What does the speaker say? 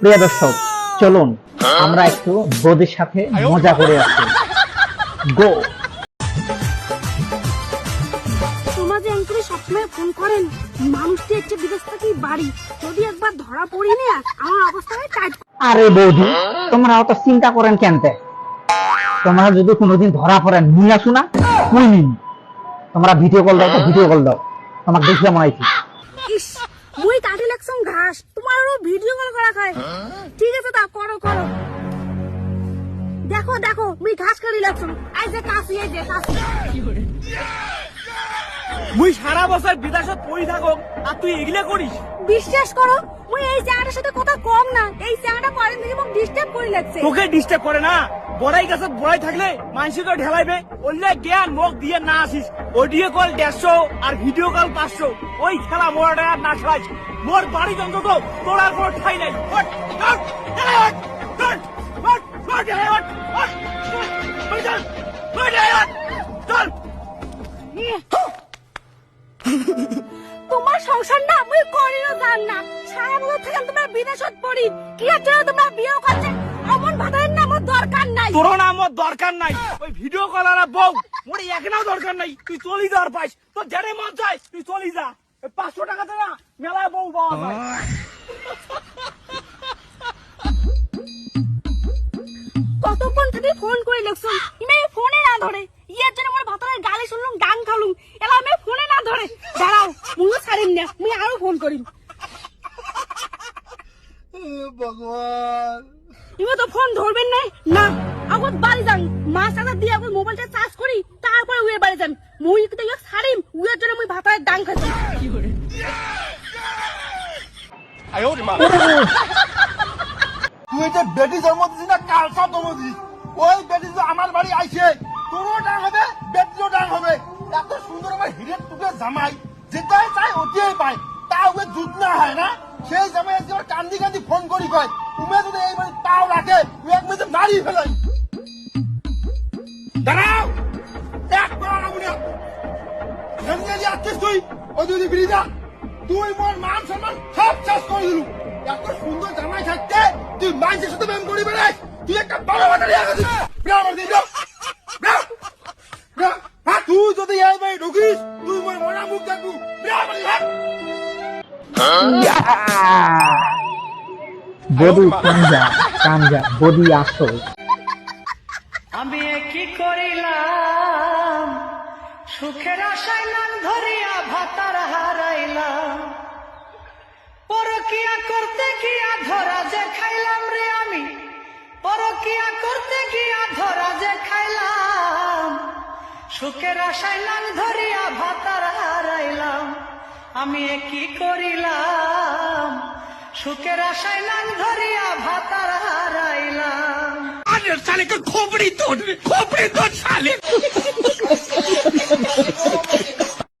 প্রিয় দর্শক চলুন আমরা একটু বৌদির সাথে মজা করে আসি। গো তোমার যে সবসময় ফোন করেন মানুষটি বিদেশ বাড়ি। যদি একবার ধরা পড়ি না আমার টাইট আরে বৌদি তোমরা অত চিন্তা করেন কেনতে তোমরা যদি কোনোদিন ধরা পড়েন নিয়ে আসো না? নিন তোমরা ভিডিও কল দাও তো ভিডিও কল দাও। তোমাকে মনে হয়েছে ইস মুই কাটি লাগছম ঘাস। তোমারও ভিডিও কল করা খায়। ঠিক আছে তা করো করো। দেখো দেখো মুই ঘাস কাটি লাগছম আই যে কাশি এই যে কাশি। মুই সারা বছর বিদেশত পড়ি থাকক আর তুই এগুলা করিস? বিশ্বাস করো মুই এই জায়গাটার সাথে কথা কম না এই জায়গাটা করেন দেখি মোক ডিস্টার্ব করে লাগছে তোকে ডিস্টার্ব করে না বড়াই গাছে বড়াই থাকলে মানুষকে ঢেলাইবে অন্য জ্ঞান মুখ দিয়ে না আসিস অডিও কল দেড়শো আর ভিডিও কল পাঁচশো ওই খেলা মোর আর না খেলাইস মোর বাড়ি অন্তত তোর আর কোনো ঠাই নাই সংসার না মুই করিও জান না। সারা বছর থেকে তোমার বিদেশত পড়ি। কি জন্য তোমরা বিয়ে করছে? অমন ভাতারের না আমার দরকার নাই। তোর না আমার দরকার নাই। ওই ভিডিও কল আর বউ মোর একটাও দরকার নাই। তুই চলি যাওয়ার পাইস তোর যেটা মন চাই তুই চলি যা। ওই পাঁচশো টাকাতে না মেলায় বউ পাওয়া যায়। কতক্ষণ থেকে ফোন করে লাগছুন ইমে ফোনে না ধরে ইয়ের জন্য আমার ভাতারের গালি শুনলুম গান খালুম এলা আমি ফোনে না ধরে দাঁড়াও মুইও ছাড়িম না মুই আরও ফোন করিম ভগবান। ইমে তো ফোন ধরবেন নাই? না আগত বাড়ি যান। মা সাদা দিয়ে আগত মোবাইলটা চার্জ করি তারপরে উয়ে বাড়ি যান। মুই কিন্তু ইয়ে ছাড়িম উয়ের জন্য মুই ভাতারের ডাং খাচ্ছি তুই যে বেটি জন্ম দিছিস না কালসা জন্ম দিছিস? ওই বেটি যে আমার বাড়ি আইছে তোরও ডাং হবে বেটিরও ডাং হবে। এত সুন্দর আমার হিরের টুকে জামাই যেটাই চাই ওটিয়াই পায়। তা ওকে জুত না হয় না? সেই জামাই আজকে কান্দি কান্দি ফোন করি, কয় তুমি যদি এই বাড়ি তাও রাখে, তুই এক মেঝে মারি ফেলাই দাঁড়াও! এক পা রাখব না। ভেঙে আসছিস তুই? ওই দুই বিরিদা তুই মোর মান সম্মান সব শেষ করে দিলু এত সুন্দর জামাই থাকতে তুই মাইসের সাথে প্রেম করি বেড়াই তুই একটা বড় বাটারি আগে আমার দিল তুই যদি এই ভাই ঢুকিস, তুই মোর মরা মুখ দেখবু। বধু কাঞ্জা কাঞ্জা বদি আসো আমি কি করিলাম? সুখের আশায় নাম ধরিয়া ভাতার হারাইলাম। পরকিয়া করতে গিয়া ধরা যে খাইলাম রে আমি। পরকিয়া করতে গিয়া ধরা যে খাইলাম। সুখের আশায় নাম ধরিয়া ভাতার হারাইলাম। আমি এ কি করিলাম? সুখের আশায় নাম ধরিয়া ভাতার হারাইলাম। আরে সালে খোপড়ি তোর খোপড়ি তোর সালে